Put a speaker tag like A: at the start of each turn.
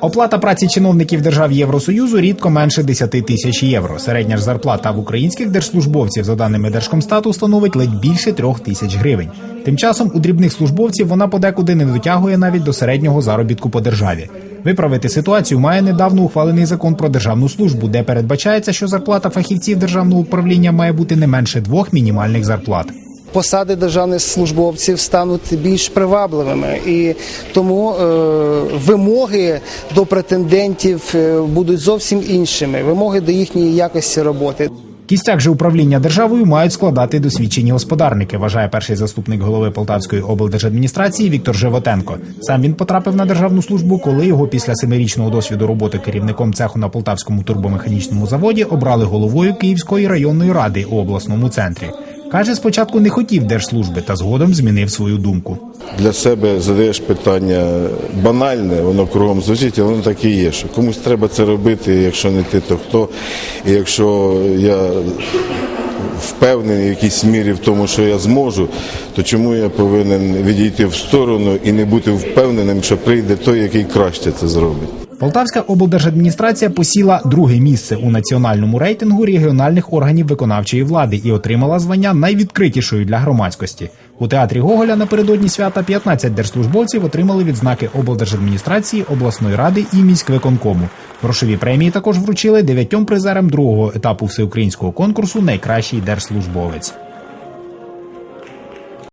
A: Оплата праці чиновників держав Євросоюзу рідко менше 10 тисяч євро. Середня ж зарплата в українських держслужбовців, за даними Держкомстату, становить ледь більше трьох тисяч гривень. Тим часом у дрібних службовців вона подекуди не дотягує навіть до середнього заробітку по державі. Виправити ситуацію має недавно ухвалений закон про державну службу, де передбачається, що зарплата фахівців державного управління має бути не менше двох мінімальних зарплат.
B: Посади державних службовців стануть більш привабливими, і тому е, вимоги до претендентів е, будуть зовсім іншими. Вимоги до їхньої якості роботи.
A: Кістяк же управління державою мають складати досвідчені господарники, вважає перший заступник голови Полтавської облдержадміністрації Віктор Животенко. Сам він потрапив на державну службу, коли його після семирічного досвіду роботи керівником цеху на полтавському турбомеханічному заводі обрали головою Київської районної ради у обласному центрі. Каже, спочатку не хотів держслужби, та згодом змінив свою думку.
C: для себе задаєш питання банальне, воно кругом звучить, але воно так і є. Що комусь треба це робити, якщо не ти, то хто. І якщо я впевнений в якійсь мірі в тому, що я зможу, то чому я повинен відійти в сторону і не бути впевненим, що прийде той, який краще це зробить.
A: Полтавська облдержадміністрація посіла друге місце у національному рейтингу регіональних органів виконавчої влади і отримала звання найвідкритішою для громадськості. У театрі Гоголя напередодні свята 15 держслужбовців отримали відзнаки облдержадміністрації, обласної ради і міськвиконкому. Грошові премії також вручили дев'ятьом призерам другого етапу всеукраїнського конкурсу Найкращий держслужбовець.